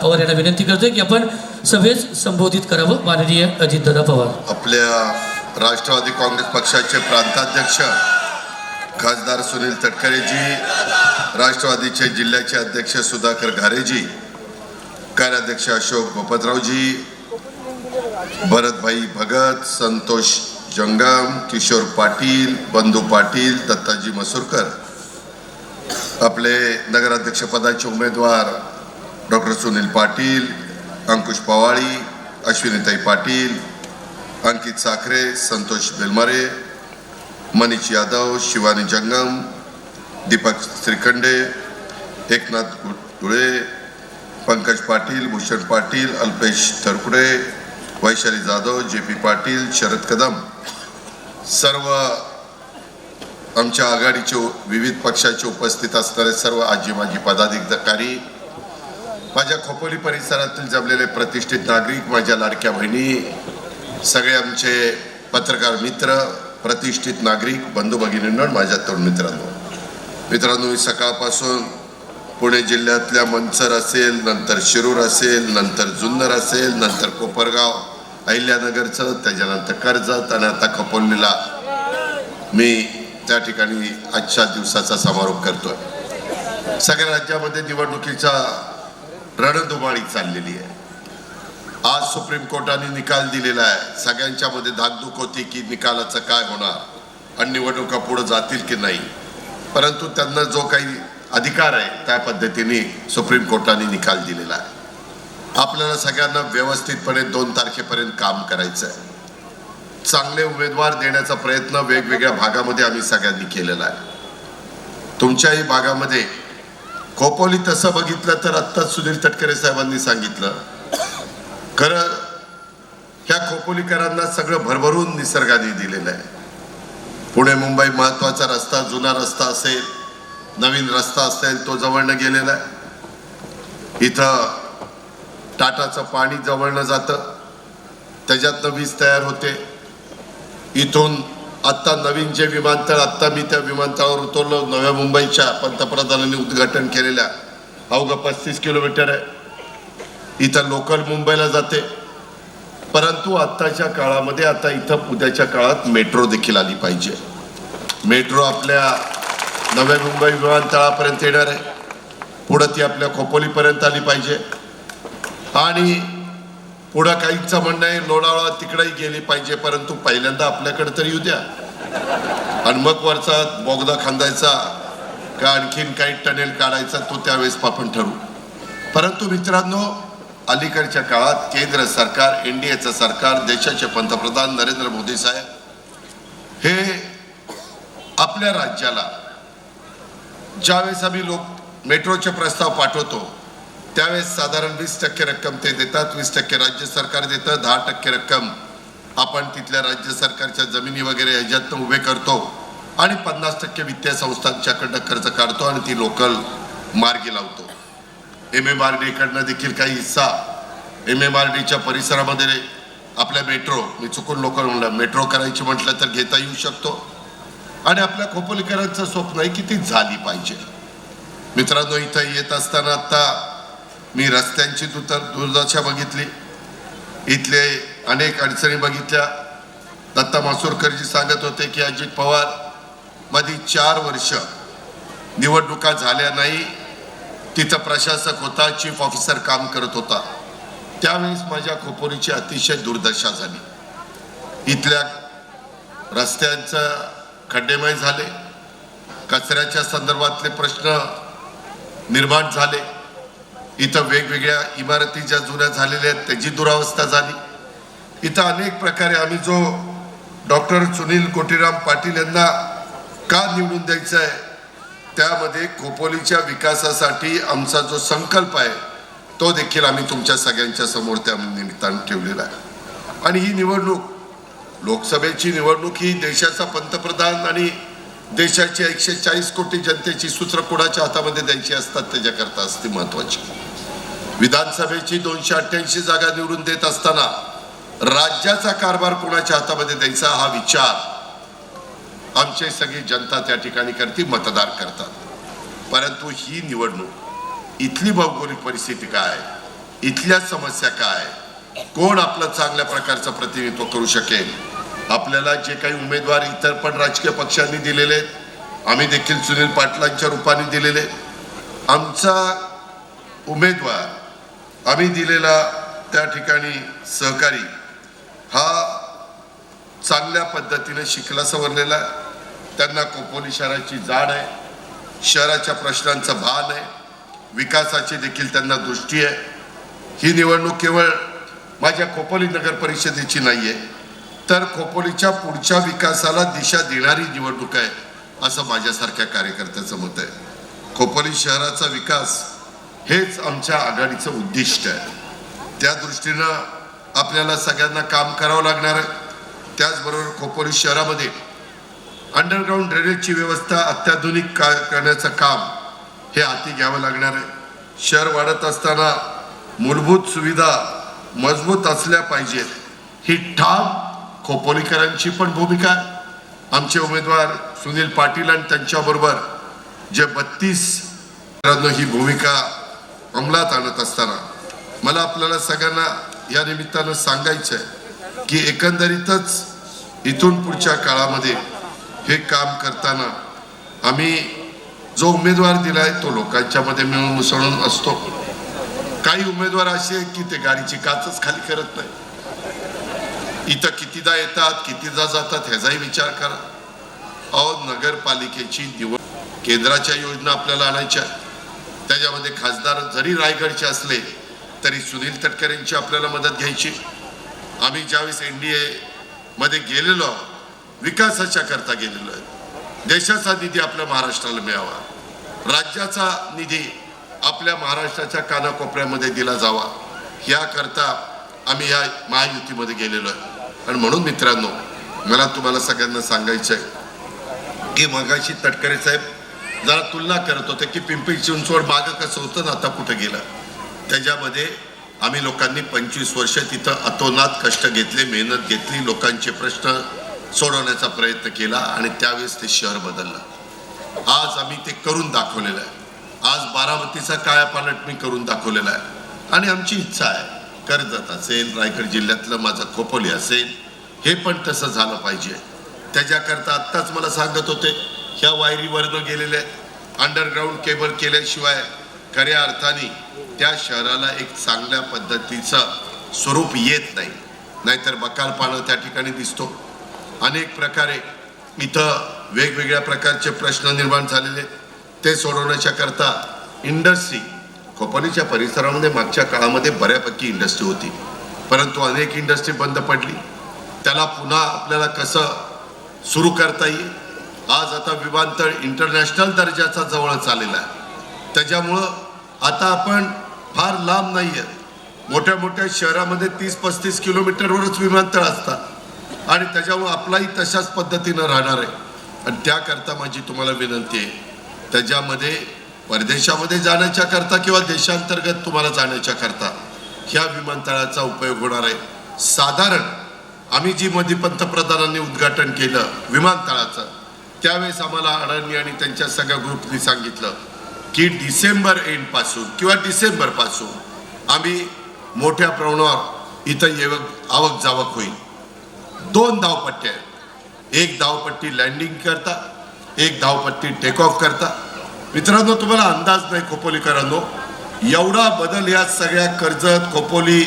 पवार यांना विनंती करतोय की आपण सभेस संबोधित करावं. माननीय अजितदादा पवार. आपल्या राष्ट्रवादी काँग्रेस पक्षाचे प्रांताध्यक्ष खासदार सुनील तटकरेजी राष्ट्रवादीचे जिल्ह्याचे अध्यक्ष सुधाकर घारेजी कार्याध्यक्ष अशोक भपतरावजी भरतभाई भगत संतोष जंगम किशोर पाटील बंधू पाटील दत्ताजी मसूरकर. आपले नगराध्यक्षपदाचे उमेदवार डॉक्टर सुनील पाटील अंकुश पवाळी अश्विनीताई पाटील अंकित साखरे संतोष बेलमारे मनीष यादव शिवानी जंगम दीपक श्रीखंडे एकनाथ धुळे पंकज पाटील भूषण पाटील अल्पेश तरकुडे वैशाली जाधव जे पी पाटील शरद कदम. सर्व आमच्या आघाडीचे विविध पक्षाचे उपस्थित असणारे सर्व आजी माजी पदाधिकारी माझ्या खोपोली परिसरातील जमलेले प्रतिष्ठित नागरिक माझ्या लाडक्या बहिणी सगळे आमचे पत्रकार मित्र प्रतिष्ठित नागरिक बंधू भगिनींनो माझ्या तरुण मित्रांनो. मित्रांनो मी सकाळपासून पुणे जिल्ह्यातल्या मंचर असेल नंतर शिरूर असेल नंतर जुन्नर असेल नंतर कोपरगाव अहिल्यानगरचं त्याच्यानंतर कर्जत आणि आता खपोलीला मी त्या ठिकाणी आजच्या दिवसाचा समारोप करतोय. सगळ्या राज्यामध्ये निवडणुकीचा रणधुमाळी चाललेली आहे. आज सुप्रीम कोर्टाने निकाल दिलेला आहे. सगळ्यांच्या मध्ये धाकधूक होती की निकालाचं काय होणार आणि निवडणुका पुढे जातील की नाही. परंतु त्यांना जो काही अधिकार आहे त्या पद्धतीने सुप्रीम कोर्टाने निकाल दिलेला आहे. आपल्याला सगळ्यांना व्यवस्थितपणे दोन तारखेपर्यंत काम करायचं आहे. चांगले उमेदवार देण्याचा प्रयत्न वेगवेगळ्या भागामध्ये आम्ही सगळ्यांनी केलेला आहे. तुमच्याही भागामध्ये खोपोली तसं बघितलं तर आत्ताच सुनील तटकरे साहेबांनी सांगितलं. खरं ह्या खोपोलीकरांना सगळं भरभरून निसर्गाने दिलेलं आहे. पुणे मुंबई महत्त्वाचा रस्ता जुना रस्ता असेल नवीन रस्ता असेल तो जवळनं गेलेला आहे. इथं टाटाचं पाणी जवळनं जातं. त्याच्यातनं वीज तयार होते. इथून आत्ता नवीन जे विमानतळ आत्ता मी त्या विमानतळावर उतरलो नव्या मुंबईच्या पंतप्रधानांनी उद्घाटन केलेल्या अवघं पस्तीस किलोमीटर आहे. इथं लोकल मुंबईला जाते. परंतु आत्ताच्या काळामध्ये आता इथं उद्याच्या काळात मेट्रो देखील आली पाहिजे. मेट्रो आपल्या नव्या मुंबई विमानतळापर्यंत येणार आहे. पुढं ती आपल्या खोपोलीपर्यंत आली पाहिजे. आणि पुढं काहींचं म्हणणं आहे लोणावळा तिकडेही गेली पाहिजे परंतु पहिल्यांदा आपल्याकडे तरी येऊ द्या. आणि मग वरचा बोगदा खांदायचा का आणखीन काही टनेल काढायचा तो त्यावेळेस आपण ठरवू. परंतु मित्रांनो अलीकडच्या काळात केंद्र सरकार एन डी एचं सरकार देशाचे पंतप्रधान नरेंद्र मोदी साहेब हे आपल्या राज्याला ज्यावेळेस आम्ही लोक मेट्रोचे प्रस्ताव पाठवतो त्यावेळेस साधारण वीस टक्के रक्कम ते देतात वीस टक्के राज्य सरकार देतं दहा टक्के रक्कम आपण तिथल्या राज्य सरकारच्या जमिनी वगैरे ह्याच्यातनं उभे करतो आणि पन्नास टक्के वित्तीय संस्थांच्याकडनं कर्ज काढतो आणि ती लोकल मार्गी लावतो. एम एम आर डीकडनं देखील काही हिस्सा एम एम आर डीच्या परिसरामध्ये आपल्या मेट्रो मी चुकून लोकल म्हणलं मेट्रो करायची म्हटलं तर घेता येऊ शकतो. आणि आपल्या खोपोलीकरांचं स्वप्न आहे की ती झाली पाहिजे. मित्रांनो इथं येत असताना आता मी रस्त्यांची दुतर दुर्दशा बघितली. इथले अनेक अडचणी बघितल्या. दत्ता मासुरकरजी सांगत होते की अजित पवार मधी चार वर्ष निवडणुका झाल्या नाही. तिथं प्रशासक होता चीफ ऑफिसर काम करत होता. त्यावेळेस माझ्या खोपोरीची अतिशय दुर्दशा झाली. इथल्या रस्त्यांचं खड्डेमय झाले. कचऱ्याच्या संदर्भातले प्रश्न निर्माण झाले. इथं वेगवेगळ्या इमारती ज्या जुन्या झालेल्या आहेत त्याची दुरावस्था झाली. इथं अनेक प्रकारे आम्ही जो डॉक्टर सुनील कोटीराम पाटील यांना का निवडून द्यायचं आहे त्यामध्ये खोपोलीच्या विकासासाठी आमचा जो संकल्प आहे तो देखील आम्ही तुमच्या सगळ्यांच्या समोर त्या निमित्तानं ठेवलेला आहे. आणि ही निवडणूक लोकसभेची निवडणूक ही देशाचा पंतप्रधान आणि देशाची एकशे चाळीस कोटी जनतेची सूत्र कोणाच्या हातामध्ये द्यायची असतात त्याच्याकरता असते महत्वाची विधानसभेची दोनशे अठ्ठ्याऐंशी जागा निवडून देत असताना राज्याचा कारभार कोणाच्या हातामध्ये द्यायचा हा विचार आमची सगळी जनता त्या ठिकाणी करते मतदार करतात. परंतु ही निवडणूक इथली भौगोलिक परिस्थिती काय इथल्या समस्या काय कोण आपलं चांगल्या प्रकारचं प्रतिनिधित्व करू शकेल? आपल्याला जे काही उमेदवार इतर पण राजकीय पक्षांनी दिलेले आहेत आम्ही देखील सुनील पाटलांच्या रूपाने दिलेले आमचा उमेदवार आम्ही दिलेला त्या ठिकाणी सहकारी हा चांगल्या पद्धतीने शिकला सवरलेला आहे. त्यांना कोपोली शहराची जाण आहे शहराच्या प्रश्नांचं भान आहे विकासाची देखील त्यांना दृष्टी आहे. ही निवडणूक केवळ माझ्या खोपोली नगर परिषदेची नाही आहे तर खोपोलीच्या पुढच्या विकासाला दिशा देणारी निवडणूक आहे असं माझ्यासारख्या कार्यकर्त्याचं मत आहे. खोपोली शहराचा विकास हेच आमच्या आघाडीचं उद्दिष्ट आहे. त्या दृष्टीनं आपल्याला सगळ्यांना काम करावं लागणार आहे. त्याचबरोबर खोपोली शहरामध्ये अंडरग्राऊंड ड्रेनेजची व्यवस्था अत्याधुनिक का करण्याचं काम हे हाती घ्यावं लागणार आहे. शहर वाढत असताना मूलभूत सुविधा मजबूत असल्या पाहिजेत. ही ठाम खोपोलीकरांची पण भूमिका आहे. आमचे उमेदवार सुनील पाटील आणि त्यांच्याबरोबर जे बत्तीस ही भूमिका अंमलात आणत असताना मला आपल्याला सगळ्यांना या निमित्तानं सांगायचं आहे की एकंदरीतच इथून पुढच्या काळामध्ये हे काम करताना आम्ही जो उमेदवार दिलाय तो लोकांच्या मध्ये मिळून मिसळून असतो. काही उमेदवार असे आहेत की ते गाडीची काचच खाली करत नाही. इथं कितीदा येतात कितीदा जातात ह्याचाही विचार करा. अहो नगरपालिकेची निवड केंद्राच्या योजना आपल्याला आणायच्या त्याच्यामध्ये खासदार जरी रायगडचे असले तरी सुनील तटकरेंची आपल्याला मदत घ्यायची. आम्ही ज्यावेळेस एन डी एमध्ये गेलेलो आहोत, विकासाच्या करता गेलेलो आहे देशाचा निधी आपल्या महाराष्ट्राला मिळावा. राज्याचा निधी आपल्या महाराष्ट्राच्या कानाकोपऱ्यामध्ये दिला जावा. याकरता आम्ही या महायुतीमध्ये गेलेलो आहे आणि म्हणून मित्रांनो मला तुम्हाला सगळ्यांना सांगायचं आहे की मगाशी तटकरे साहेब जरा तुलना करत होते की पिंपरी चिंचवड मागं कसं होतं ना आता कुठं गेलं. त्याच्यामध्ये आम्ही लोकांनी पंचवीस वर्ष तिथं अतोनात कष्ट घेतले मेहनत घेतली लोकांचे प्रश्न सोडवण्याचा प्रयत्न केला आणि त्यावेळेस ते शहर बदललं. आज आम्ही ते करून दाखवलेलं आहे. आज बारामतीचा कायापालट मी करून दाखवलेला आहे. आणि आमची इच्छा आहे कर्जत असेल रायगड जिल्ह्यातलं माझं खोपोली असेल हे पण तसं झालं पाहिजे. त्याच्याकरता आत्ताच मला सांगत होते ह्या वायरीवरनं गेलेल्या अंडरग्राऊंड केबल केल्याशिवाय खऱ्या अर्थाने त्या शहराला एक चांगल्या पद्धतीचं स्वरूप येत नाही. नाहीतर बकालपानं त्या ठिकाणी दिसतो. अनेक प्रकारे इथं वेगवेगळ्या प्रकारचे प्रश्न निर्माण झालेले. आहेत. ते सोडवण्याच्या करता इंडस्ट्री खोपोलीच्या परिसरामध्ये मागच्या काळामध्ये बऱ्यापैकी इंडस्ट्री होती. परंतु अनेक इंडस्ट्री बंद पडली. त्याला पुन्हा आपल्याला कसं सुरू करता येईल? आज आता विमानतळ इंटरनॅशनल दर्जाचा जवळच आलेला आहे. त्याच्यामुळं आता आपण फार लांब नाही आहेत मोठ्या मोठ्या शहरामध्ये तीस पस्तीस किलोमीटरवरच विमानतळ असतात. आणि त्याच्यामुळं आपलाही तशाच पद्धतीनं राहणार आहे. आणि त्याकरता माझी तुम्हाला विनंती आहे. त्याच्यामध्ये परदेशामध्ये जाण्याच्या करता किंवा देशांतर्गत तुम्हाला जाण्याच्या करता ह्या विमानतळाचा उपयोग होणार आहे. साधारण आम्ही जी मध्ये पंतप्रधानांनी उद्घाटन केलं विमानतळाचं त्यावेळेस आम्हाला अडाणी आणि त्यांच्या सगळ्या ग्रुपनी सांगितलं की डिसेंबर एंडपासून किंवा डिसेंबरपासून आम्ही मोठ्या प्रमाणावर इथं येवक आवक जावक होईल. दोन धावपट्ट्या आहेत. एक धावपट्टी लँडिंग करता एक धावपट्टी टेक ऑफ करता. मित्रांनो तुम्हाला अंदाज नाही खोपोलीकरांनो. एवढा बदल या सगळ्या कर्जत खोपोली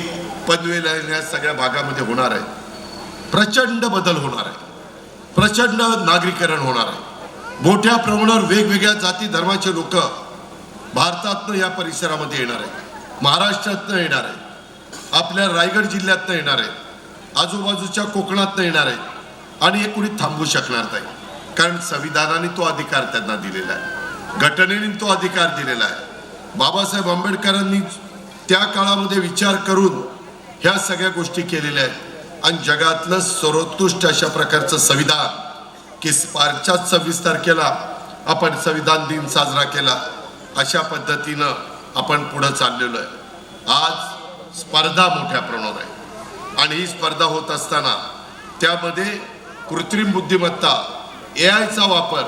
पनवेल या सगळ्या भागामध्ये होणार आहे. प्रचंड बदल होणार आहे. प्रचंड नागरीकरण होणार आहे. मोठ्या प्रमाणावर वेगवेगळ्या जाती धर्माचे लोक भारतातनं या परिसरामध्ये येणार आहेत. महाराष्ट्रातनं येणार आहेत. आपल्या रायगड जिल्ह्यातनं येणार आहेत. आजूबाजूच्या कोकणातनं येणार आहेत. आणि हे कुणी थांबवू शकणार नाही. कारण संविधानाने तो अधिकार त्यांना दिलेला आहे. घटनेने तो अधिकार दिलेला आहे. बाबासाहेब आंबेडकरांनी त्या काळामध्ये विचार करून ह्या सगळ्या गोष्टी केलेल्या आहेत. आणि जगातलं सर्वोत्कृष्ट अशा प्रकारचं संविधान की मार्चात सव्वीस तारखेला आपण संविधान दिन साजरा केला अशा पद्धतीनं आपण पुढं चाललेलो आहे. आज स्पर्धा मोठ्या प्रमाणावर आहे. आणि ही स्पर्धा होत असताना त्यामध्ये कृत्रिम बुद्धिमत्ता ए आयचा वापर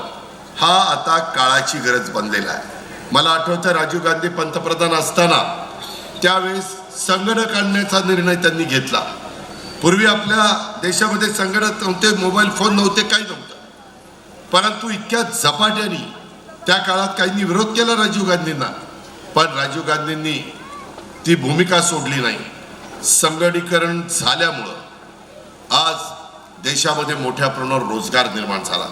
हा आता काळाची गरज बनलेला आहे. मला आठवतं राजीव गांधी पंतप्रधान असताना त्यावेळेस संगणक आणण्याचा निर्णय त्यांनी घेतला. पूर्वी आपल्या देशामध्ये संगणक नव्हते मोबाईल फोन नव्हते काही नव्हतं. परंतु इतक्या झपाट्याने त्या काळात काहींनी विरोध केला राजीव गांधींना. पण राजीव गांधींनी ती भूमिका सोडली नाही. संगणीकरण झाल्यामुळं आज देशामध्ये मोठ्या प्रमाणावर रोजगार निर्माण झाला.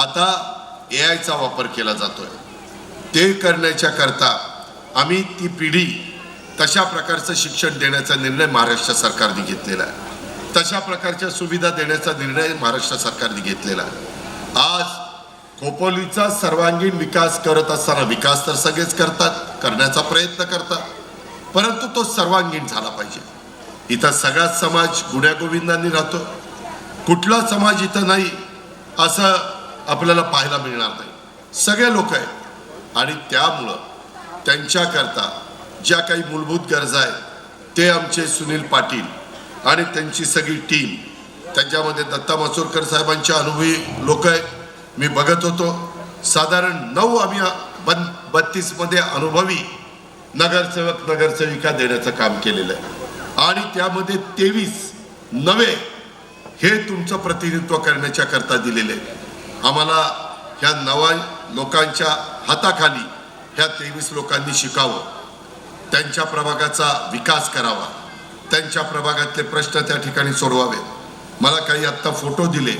आता ए आयचा वापर केला जातोय. ते करण्याच्या करता आम्ही ती पिढी तशा प्रकारचं शिक्षण देण्याचा निर्णय महाराष्ट्र सरकारने घेतलेला आहे. तशा प्रकारच्या सुविधा देण्याचा निर्णय महाराष्ट्र सरकारने घेतलेला आहे. आज खोपोलीचा सर्वांगीण विकास करत असताना विकास तर सगळेच करतात करण्याचा प्रयत्न करतात परंतु तो सर्वांगीण झाला पाहिजे. इथं सगळाच समाज गुण्यागोविंदांनी राहतो. कुठला समाज इथं नाही असं आपल्याला पाहायला मिळणार नाही. सगळे लोक आहेत. आणि त्यामुळं त्यांच्याकरता ज्या काही मूलभूत गरजा आहेत ते आमचे सुनील पाटील आणि त्यांची सगळी टीम. त्यांच्यामध्ये दत्ता मसूरकर साहेबांचे अनुभवी लोक आहेत. मी बघत होतो. साधारण नऊ आम्ही बन बत्तीसमध्ये अनुभवी नगरसेवक नगरसेविका देण्याचं काम केलेलं आहे. आणि त्यामध्ये तेवीस नवे हे तुमचं प्रतिनिधित्व करण्याच्या करता दिलेले आहे. आम्हाला ह्या नवा लोकांच्या हाताखाली ह्या तेवीस लोकांनी शिकावं. त्यांच्या प्रभागाचा विकास करावा. त्यांच्या प्रभागातले प्रश्न त्या ठिकाणी सोडवावेत. मला काही आत्ता फोटो दिले.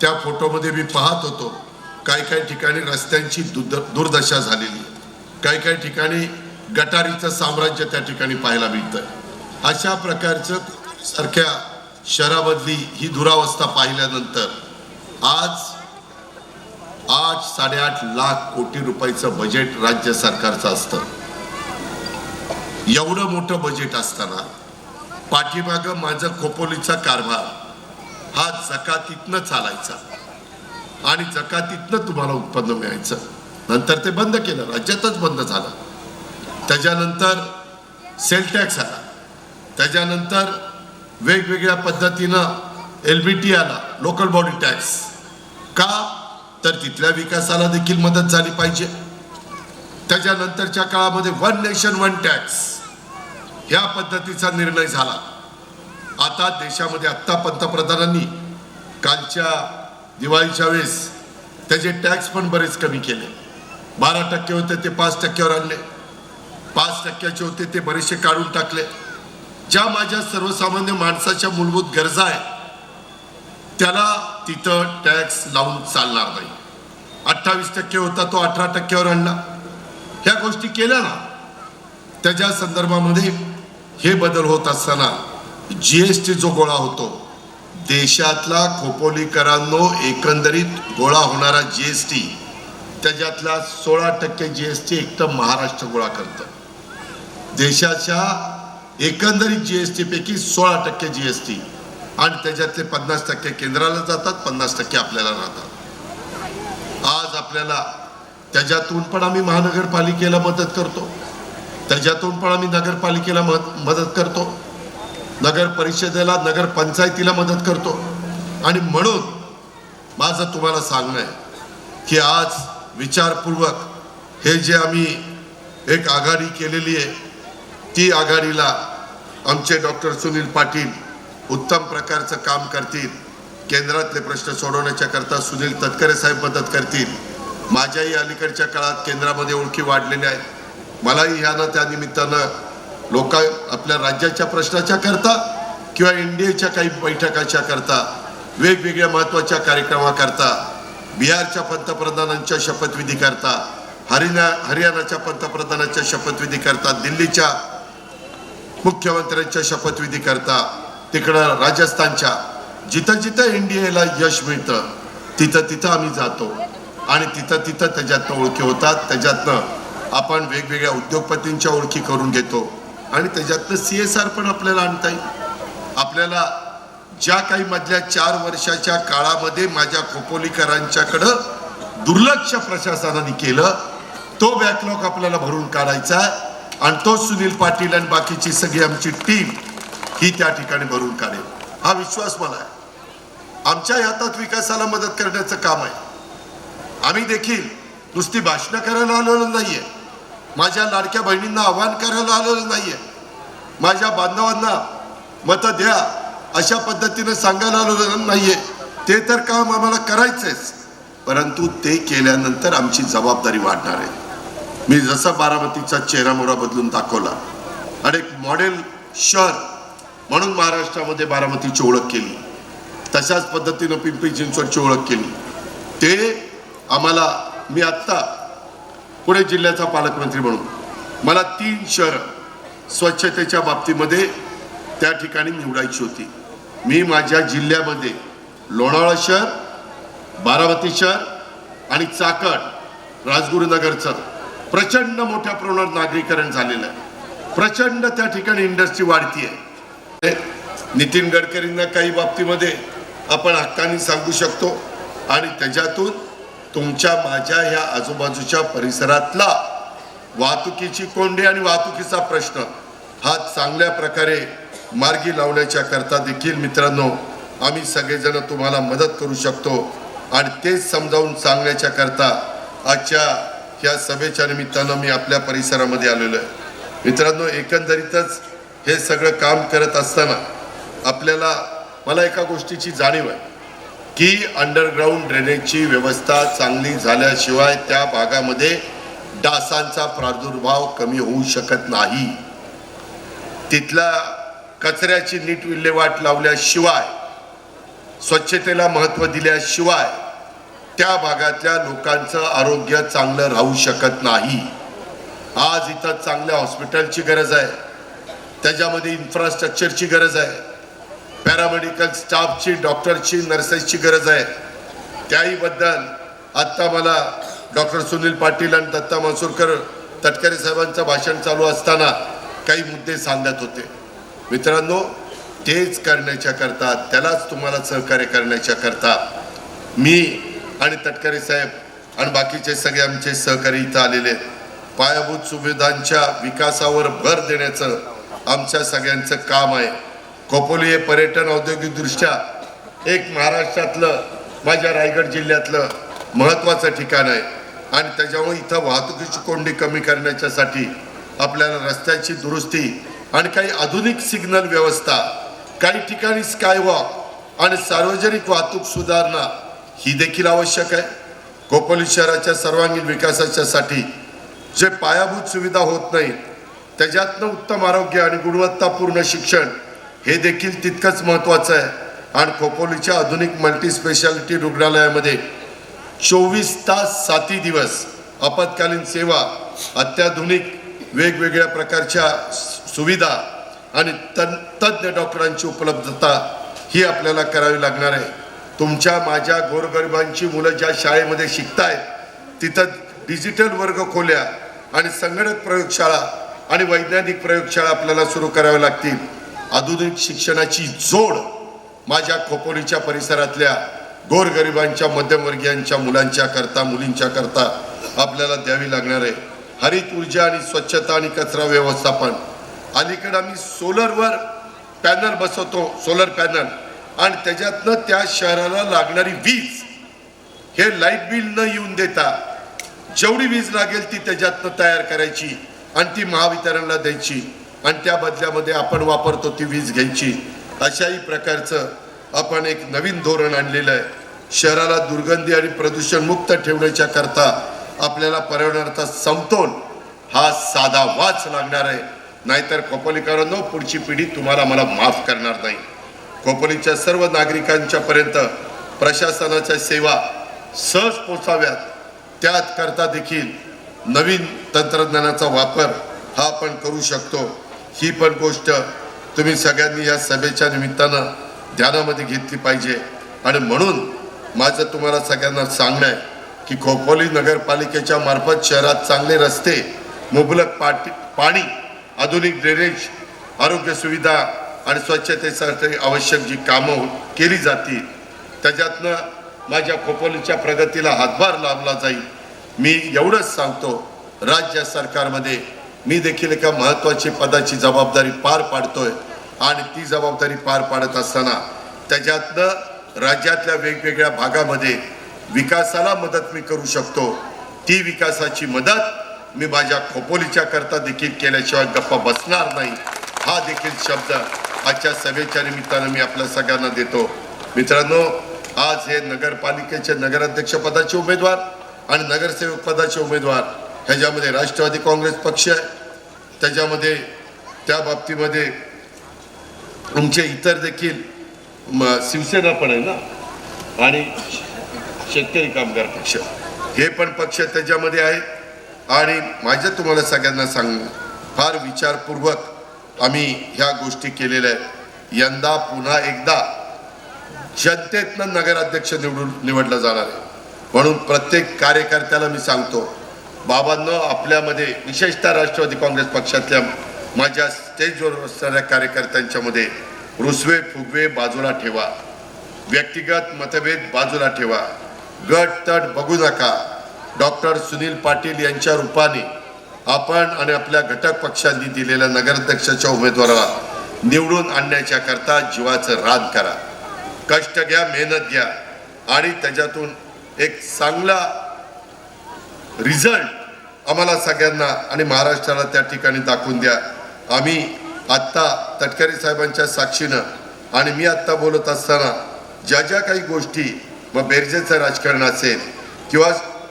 त्या फोटोमध्ये मी पाहत होतो काही काही ठिकाणी रस्त्यांची दुर्द दुर्दशा झालेली. काही काही ठिकाणी गटारीचं साम्राज्य त्या ठिकाणी पाहायला मिळतं अशा प्रकारचं सारख्या शहरामधली ही दुरावस्था पाहिल्यानंतर आज आठ साडेआठ लाख कोटी रुपयाचं बजेट राज्य सरकारचं असतं. एवढं मोठं बजेट असताना पाठीमागं माझं खोपोलीचा कारभार हा जकातीतनं चालायचा. आणि जकातीतनं तुम्हाला उत्पन्न मिळायचं. नंतर ते बंद केलं राज्यातच बंद झालं. त्याच्यानंतर सेल टॅक्स आला. त्याच्यानंतर वेगवेगळ्या पद्धतीनं एल बी टी आला लोकल बॉडी टॅक्स का? तर तिथल्या विकासाला देखील मदत झाली पाहिजे. त्याच्यानंतरच्या काळामध्ये वन नेशन वन टॅक्स ह्या पद्धतीचा निर्णय झाला. आता देशामध्ये आत्ता पंतप्रधानांनी कालच्या दिवाळीच्या वेळेस त्याचे टॅक्स पण बरेच कमी केले. बारा टक्के होते ते पाच टक्क्यावर आणले. पाच टक्क्याचे होते ते बरेचसे काढून टाकले. ज्या माझ्या सर्वसामान्य माणसाच्या मूलभूत गरजा आहेत त्याला तिथं टॅक्स लावून चालणार नाही. अठ्ठावीस टक्के होता तो अठरा टक्क्यावर आणला. ह्या गोष्टी केल्या ना त्याच्या संदर्भामध्ये हे बदल होत असताना जी एस टी जो गोळा होतो देशातला खोपोलीकरांनो एकंदरीत गोळा होणारा जी एस टी त्याच्यातला सोळा टक्के जी एस टी एकटं महाराष्ट्र गोळा करतं. देशाच्या एकंदरीत जी एस टीपैकी सोळा टक्के जी एस टी आणि त्याच्यातले पन्नास टक्के केंद्राला जातात पन्नास टक्के आपल्याला राहतात. आज आपल्याला त्याच्यातून पण आम्ही महानगरपालिकेला मदत करतो. त्याच्यातून पण आम्ही नगरपालिकेला मदत करतो. नगर परिषदेला नगर पंचायतीला मदत करतो. आणि म्हणून माझं तुम्हाला सांगणं आहे की आज विचारपूर्वक हे जे आम्ही एक आघाडी केलेली आहे ती आघाडीला आमचे डॉक्टर सुनील पाटील उत्तम प्रकारचं काम करतील. केंद्रातले प्रश्न सोडवण्याच्या करता सुनील तटकरे साहेब मदत करतील. माझ्याही अलीकडच्या काळात केंद्रामध्ये ओळखी वाढलेल्या आहेत. मलाही ह्यानं त्या निमित्तानं लोक आपल्या राज्याच्या प्रश्नाच्या करता किंवा एन डी एच्या काही बैठकाच्या करता वेगवेगळ्या महत्त्वाच्या कार्यक्रमाकरता बिहारच्या पंतप्रधानांच्या शपथविधी करता हरिना हरियाणाच्या पंतप्रधानांच्या शपथविधी करता दिल्लीच्या मुख्यमंत्र्यांच्या शपथविधी करता तिकडं राजस्थानच्या जिथं जिथं एन डी एला यश मिळतं तिथं तिथं आम्ही जातो. आणि तिथं तिथं त्याच्यातनं ओळखी होतात. त्याच्यातनं आपण वेगवेगळ्या उद्योगपतींच्या ओळखी करून घेतो. आणि त्याच्यातनं सी एस आर पण आपल्याला आणता येईल. आपल्याला ज्या काही मधल्या चार वर्षाच्या काळामध्ये माझ्या खोपोलीकरांच्याकडं दुर्लक्ष प्रशासनाने केलं तो बॅकलॉग आपल्याला भरून काढायचा आहे. आणि तो सुनील पाटील आणि बाकीची सगळी आमची टीम ही त्या ठिकाणी भरून काढेल. हा विश्वास मला आहे. आमच्या हातात विकासाला मदत करण्याचं काम आहे. आम्ही देखील नुसती भाषणं करायला आलेलो नाहीये. माझ्या लाडक्या बहिणींना आव्हान करायला आलेलं नाहीये. माझ्या बांधवांना मतं द्या अशा पद्धतीनं सांगायला आलो नाहीये. ते तर काम आम्हाला करायचंच परंतु ते केल्यानंतर आमची जबाबदारी वाढणार आहे. मी जसा बारामतीचा चेहरामोरा बदलून दाखवला. आणि एक मॉडेल शहर म्हणून महाराष्ट्रामध्ये बारामतीची ओळख केली. तशाच पद्धतीनं पिंपरी चिंचवडची ओळख केली. ते आम्हाला मी आत्ता पुणे जिल्ह्याचा पालकमंत्री म्हणून मला तीन शहरं स्वच्छतेच्या बाबतीमध्ये त्या ठिकाणी निवडायची होती. मी माझ्या जिल्ह्यामध्ये लोणावळा शहर बारामती शहर आणि चाकण राजगुरुनगरचं प्रचंड मोठ्या प्रमाणात नागरीकरण झालेलं आहे. प्रचंड त्या ठिकाणी इंडस्ट्री वाढती आहे नितीन गडकरींना काही बाबतीमध्ये आपण हक्काने सांगू शकतो आणि त्याच्यातून तुमच्या माझ्या ह्या आजूबाजूच्या परिसरातला वाहतुकीची कोंडी आणि वाहतुकीचा प्रश्न हा चांगल्या प्रकारे मार्गी लावण्याच्या करता देखील मित्रांनो आम्ही सगळेजण तुम्हाला मदत करू शकतो आणि तेच समजावून सांगण्याच्या करता आजच्या ह्या सभेच्या निमित्तानं मी आपल्या परिसरामध्ये आलेलो आहे. मित्रांनो एकंदरीतच हे सगळं काम करत असताना आपल्याला मला एका गोष्टीची जाणीव आहे. की अंडरग्राऊंड ड्रेनेजची व्यवस्था चांगली झाल्याशिवाय त्या भागामध्ये डासांचा प्रादुर्भाव कमी होऊ शकत नाही. तिथला कचऱ्याची नीट विल्हेवाट लावल्याशिवाय स्वच्छतेला महत्त्व दिल्याशिवाय त्या भागातल्या लोकांचं आरोग्य चांगलं राहू शकत नाही. आज इथं चांगल्या हॉस्पिटलची गरज आहे. त्याच्यामध्ये इन्फ्रास्ट्रक्चरची गरज आहे. पॅरामेडिकल स्टाफची डॉक्टरची नर्सेसची गरज आहे. त्याहीबद्दल आत्ता मला डॉक्टर सुनील पाटील आणि दत्ता मनसुरकर तटकरे साहेबांचं भाषण चालू असताना काही मुद्दे सांगत होते. मित्रांनो तेच करण्याच्या करता त्यालाच तुम्हाला सहकार्य करण्याच्या करता मी आणि तटकरे साहेब आणि बाकीचे सगळे आमचे सहकारी इथं आलेले आहेत. पायाभूत सुविधांच्या विकासावर भर देण्याचं आमच्या सगळ्यांचं काम आहे. खोपोली हे पर्यटन औद्योगिकदृष्ट्या एक महाराष्ट्रातलं माझ्या रायगड जिल्ह्यातलं महत्त्वाचं ठिकाण आहे. आणि त्याच्यामुळे इथं वाहतुकीची कोंडी कमी करण्याच्यासाठी आपल्याला रस्त्याची दुरुस्ती आणि काही आधुनिक सिग्नल व्यवस्था काही ठिकाणी स्कायवॉक आणि सार्वजनिक वाहतूक सुधारणा ही देखील आवश्यक आहे. खोपोली शहराच्या सर्वांगीण विकासाच्यासाठी जे पायाभूत सुविधा होत नाहीत त्याच्यातनं उत्तम आरोग्य आणि गुणवत्तापूर्ण शिक्षण हे देखील तितकंच महत्त्वाचं आहे. आणि खोपोलीच्या आधुनिक मल्टी स्पेशालिटी रुग्णालयामध्ये चोवीस तास साती दिवस आपत्कालीन सेवा अत्याधुनिक वेगवेगळ्या प्रकारच्या सुविधा आणि तन तज्ज्ञ डॉक्टरांची उपलब्धता ही आपल्याला करावी लागणार आहे. तुमच्या माझ्या गोरगरिबांची मुलं ज्या शाळेमध्ये शिकतायत तिथं डिजिटल वर्ग खोल्या आणि संगणक प्रयोगशाळा आणि वैज्ञानिक प्रयोगशाळा आपल्याला सुरू कराव्या लागतील. आधुनिक शिक्षणाची जोड माझ्या खोपोलीच्या परिसरातल्या गोरगरिबांच्या मध्यमवर्गीयांच्या मुलांच्या करता मुलींच्या करता आपल्याला द्यावी लागणार आहे. हरित ऊर्जा आणि स्वच्छता आणि कचरा व्यवस्थापन. अलीकडे आम्ही सोलरवर पॅनल बसवतो सोलर पॅनल. आणि त्याच्यातनं त्या शहराला लागणारी वीज हे लाइट बिल न येऊन देता जेवढी वीज लागेल ती त्याच्यातनं तयार करायची आणि ती महावितरणला द्यायची. आणि त्या बदल्यामध्ये आपण वापरतो ती वीज घ्यायची. अशाही प्रकारचं आपण एक नवीन धोरण आणलेलं आहे. शहराला दुर्गंधी आणि प्रदूषण मुक्त ठेवण्याच्या करता आपल्याला पर्यावरणाचा समतोल हा साधा वाच लागणार आहे. नाहीतर खोपोलीकरांनो पुढची पिढी तुम्हाला मला माफ करणार नाही. खोपोलीच्या सर्व नागरिकांच्या पर्यंत प्रशासनाच्या सेवा सहज पोचाव्यात. त्यात करता देखील नवीन तंत्रज्ञानाचा वापर हा आपण करू शकतो. ही पण गोष्ट तुम्ही सगळ्यांनी या सभेच्या निमित्तानं ध्यानामध्ये घेतली पाहिजे. आणि म्हणून माझं तुम्हाला सगळ्यांना सांगणं आहे की खोपोली नगरपालिकेच्या मार्फत शहरात चांगले रस्ते मुबलक पाटी पाणी आधुनिक ड्रेनेज आरोग्य सुविधा आणि स्वच्छतेसाठी आवश्यक जी कामं केली जातील त्याच्यातनं माझ्या खोपोलीच्या प्रगतीला हातभार लावला जाईल. मी एवढंच सांगतो राज्य सरकारमध्ये मी देखील एका महत्त्वाची पदाची जबाबदारी पार पाडतोय आणि ती जबाबदारी पार पाडत असताना त्याच्यातनं राज्यातल्या वेगवेगळ्या भागामध्ये विकासाला मदत मी करू शकतो. ती विकासाची मदत मी माझ्या खोपोलीच्या करता देखील केल्याशिवाय गप्पा बसणार नाही. हा देखील शब्द आजच्या सभेच्या निमित्तानं मी आपल्या सगळ्यांना देतो. मित्रांनो आज हे नगरपालिकेचे नगराध्यक्षपदाचे उमेदवार आणि नगरसेवक पदाचे उमेदवार ह्याच्यामध्ये राष्ट्रवादी काँग्रेस पक्ष आहे. त्याच्यामध्ये त्या बाबतीमध्ये तुमचे इतर देखील शिवसेना पण आहे ना? आणि शेतकरी कामगार पक्ष. हे पण पक्ष त्याच्यामध्ये आहेत आणि माझं तुम्हाला सगळ्यांना सांग फार विचारपूर्वक आम्ही ह्या गोष्टी केलेल्या आहेत. यंदा पुन्हा एकदा जनतेतनं नगराध्यक्ष निवडून निवडला जाणार आहे. म्हणून प्रत्येक कार्यकर्त्याला मी सांगतो बाबांनो आपल्यामध्ये विशेषतः राष्ट्रवादी काँग्रेस पक्षातल्या माझ्या स्टेजवर असणाऱ्या कार्यकर्त्यांच्यामध्ये रुसवे फुगवे बाजूला ठेवा. व्यक्तिगत मतभेद बाजूला ठेवा. गट तट बघू नका. डॉक्टर सुनील पाटील यांच्या रूपाने आपण आणि आपल्या घटक पक्षांनी दिलेल्या नगराध्यक्षाच्या उमेदवाराला निवडून आणण्याच्या करता जीवाचं रान करा. कष्ट घ्या मेहनत घ्या आणि त्याच्यातून एक चांगला रिझल्ट आम्हाला सगळ्यांना आणि महाराष्ट्राला त्या ठिकाणी दाखवून द्या. आम्ही आत्ता तटकरे साहेबांच्या साक्षीनं आणि मी आत्ता बोलत असताना ज्या ज्या काही गोष्टी मग बेरजेचं राजकारण असेल किंवा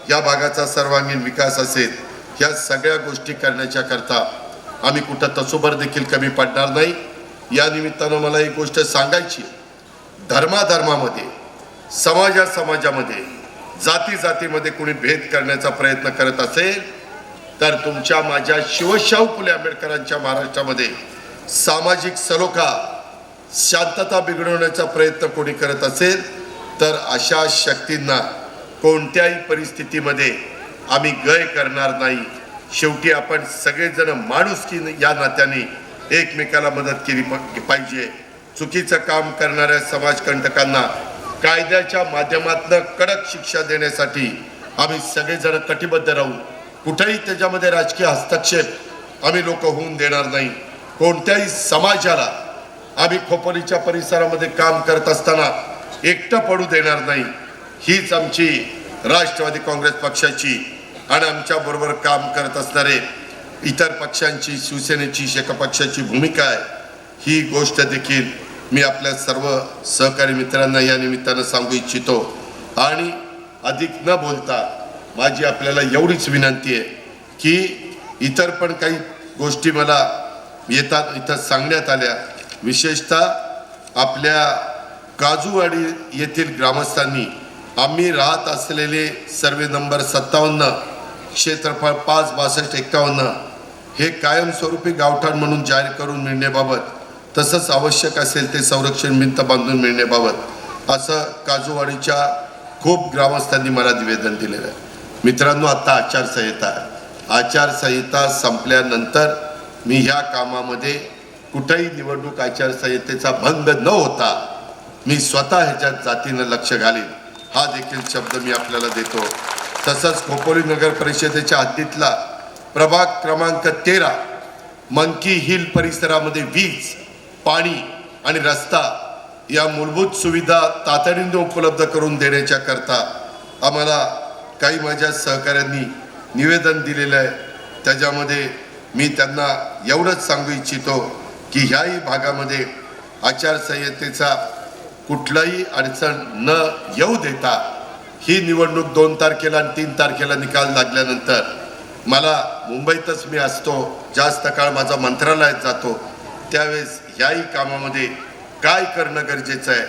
या भागाचा सर्वांगीण विकास असेल या सगळ्या गोष्टी करण्याच्या करता आम्ही कुठं तसोबर देखील कमी पडणार नाही. या निमित्तानं मला एक गोष्ट सांगायची धर्माधर्मामध्ये समाजा समाजामध्ये जाती जातीमध्ये कोणी भेद करण्याचा प्रयत्न करत असेल तर तुमच्या माझ्या शिवशाहू फुले आंबेडकरांच्या महाराष्ट्रामध्ये सामाजिक सलोखा शांतता बिघडवण्याचा प्रयत्न कोणी करत असेल तर अशा शक्तींना कोणत्याही परिस्थितीमध्ये आम्ही गय करणार नाही. शेवटी आपण सगळेजण माणुसकी या नात्याने एकमेकाला मदत केली पाहिजे. चुकीचं काम करणाऱ्या समाजकंटकांना कायद्याच्या माध्यमातनं कडक शिक्षा देण्यासाठी आम्ही सगळेजण कटिबद्ध राहू. कुठेही त्याच्यामध्ये राजकीय हस्तक्षेप आम्ही लोक होऊन देणार नाही. कोणत्याही समाजाला आम्ही खोपोलीच्या परिसरामध्ये काम करत असताना एकटं पडू देणार नाही. हीच आमची राष्ट्रवादी काँग्रेस पक्षाची आणि आमच्याबरोबर काम करत असणारे इतर पक्षांची शिवसेनेची एका पक्षाची भूमिका आहे. ही गोष्ट देखील मी आपल्या सर्व सहकारी मित्रांना या निमित्तानं सांगू इच्छितो आणि अधिक न बोलता माझी आपल्याला एवढीच विनंती आहे की इतर पण काही गोष्टी मला येतात इथं सांगण्यात आल्या. विशेषतः आपल्या काजूवाडी येथील ग्रामस्थांनी आम्ही राहत असलेले सर्वे नंबर सत्तावन्न क्षेत्रफळ पाच बासष्ट एक्कावन्न हे कायमस्वरूपी गावठाण म्हणून जाहीर करून मिळण्याबाबत तसंच आवश्यक असेल ते संरक्षण भिंत बांधून मिळण्याबाबत असं काजूवाडीच्या खूप ग्रामस्थांनी मला निवेदन दिलेलं आहे. मित्रांनो आता आचारसंहिता आहे. आचारसंहिता संपल्यानंतर मी ह्या कामामध्ये कुठेही निवडणूक आचारसंहितेचा भंग न होता मी स्वतः ह्याच्यात जातीनं लक्ष घालीन. हा देखील शब्द मी आपल्याला देतो. तसंच खोपोली नगर परिषदेच्या हद्दीतला प्रभाग क्रमांक तेरा मंकी हिल परिसरामध्ये वीज पाणी आणि रस्ता या मूलभूत सुविधा तातडीने उपलब्ध करून देण्याच्या करता आम्हाला काही माझ्या सहकाऱ्यांनी निवेदन दिलेलं आहे. त्याच्यामध्ये मी त्यांना एवढंच सांगू इच्छितो की ह्याही भागामध्ये आचारसंहितेचा कुठलाही अडचण न येऊ देता ही निवडणूक दोन तारखेला आणि तीन तारखेला निकाल लागल्यानंतर मला मुंबईतच मी असतो जास्त काळ माझा मंत्रालयात जातो त्यावेळेस ह्याही कामामध्ये काय करणं गरजेचं आहे?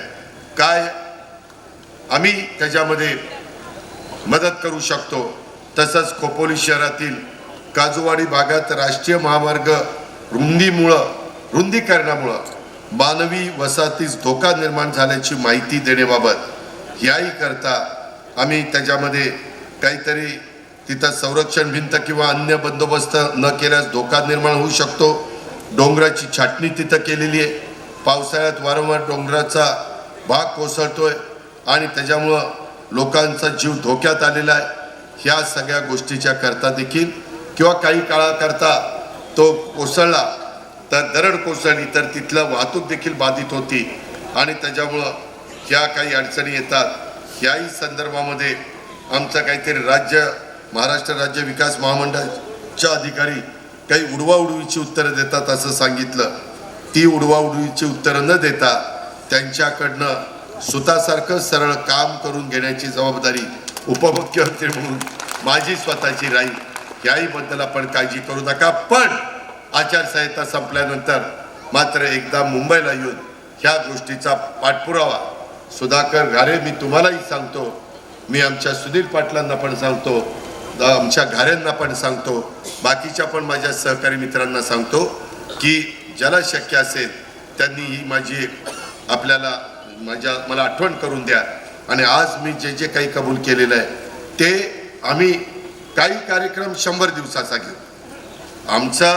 काय आम्ही त्याच्यामध्ये मदत करू शकतो? तसंच खोपोली शहरातील काजूवाडी भागात राष्ट्रीय महामार्ग रुंदीमुळं रुंदीकरणामुळं मानवी वसाहतीस धोका निर्माण झाल्याची माहिती देण्याबाबत याही करता आम्ही त्याच्यामध्ये काहीतरी तिथं संरक्षण भिंत किंवा अन्य बंदोबस्त न केल्यास धोका निर्माण होऊ शकतो. डोंगराची छाटणी तिथं केलेली आहे. पावसाळ्यात वारंवार डोंगराचा भाग कोसळतो आहे आणि त्याच्यामुळं लोकांचा जीव धोक्यात आलेला आहे. ह्या सगळ्या गोष्टीच्या करता देखील किंवा काही काळाकरता तो कोसळला तर दरड कोसळली तर तिथलं वाहतूक देखील बाधित होती आणि त्याच्यामुळं ह्या काही अडचणी येतात याही संदर्भामध्ये आमचं काहीतरी राज्य महाराष्ट्र राज्य विकास महामंडळाच्या अधिकारी काही उडवाउडवीची उत्तरं देतात असं सांगितलं. ती उडवाउडवीची उत्तरं न देता त्यांच्याकडनं स्वतःसारखं सरळ काम करून घेण्याची जबाबदारी उपमुख्यमंत्री म्हणून माझी स्वतःची राहील. याहीबद्दल आपण काळजी करू नका. पण आचारसंहिता संपल्यानंतर मात्र एकदा मुंबईला येऊन ह्या गोष्टीचा पाठपुरावा सुधाकर घारे मी तुम्हालाही सांगतो. मी आमच्या सुधीर पाटलांना पण सांगतो. आमच्या घाऱ्यांना पण सांगतो बाकीच्या पण माझ्या सहकारी मित्रांना सांगतो की ज्याला शक्य असेल त्यांनी ही माझी आपल्याला माझ्या मला आठवण करून द्या. आणि आज मी जे जे काही कबूल केलेलं आहे ते आम्ही काही कार्यक्रम शंभर दिवसाचा घेऊ. आमचा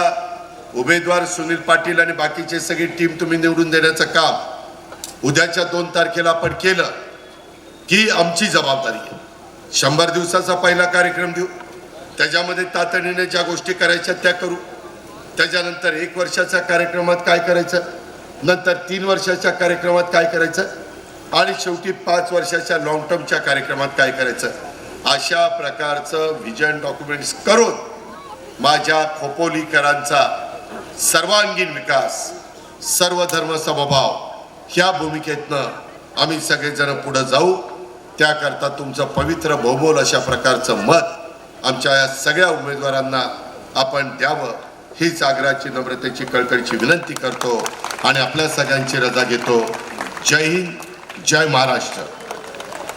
उमेदवार सुनील पाटील आणि बाकीचे सगळी टीम तुम्ही निवडून देण्याचं काम उद्याच्या दोन तारखेला आपण केलं की आमची जबाबदारी आहे. शंभर दिवसाचा पहिला कार्यक्रम देऊ. त्याच्यामध्ये तातडीने ज्या गोष्टी करायच्या त्या करू. त्याच्यानंतर एक वर्षाच्या कार्यक्रमात काय करायचं? नंतर तीन वर्षाच्या कार्यक्रमात काय करायचं? आणि शेवटी पाच वर्षाच्या लॉंग टर्मच्या कार्यक्रमात काय करायचं? अशा प्रकारचं व्हिजन डॉक्युमेंट्स करून माझ्या खोपोलीकरांचा सर्वांगीण विकास सर्वधर्म समभाव ह्या भूमिकेतनं आम्ही सगळेजण पुढं जाऊ. त्याकरता तुमचं पवित्र बहुमोल अशा प्रकारचं मत आमच्या या सगळ्या उमेदवारांना आपण द्यावं हीच आग्रहाची नम्रतेची कळकळीची विनंती करतो आणि आपल्या सगळ्यांची रजा घेतो. जय हिंद जय महाराष्ट्र.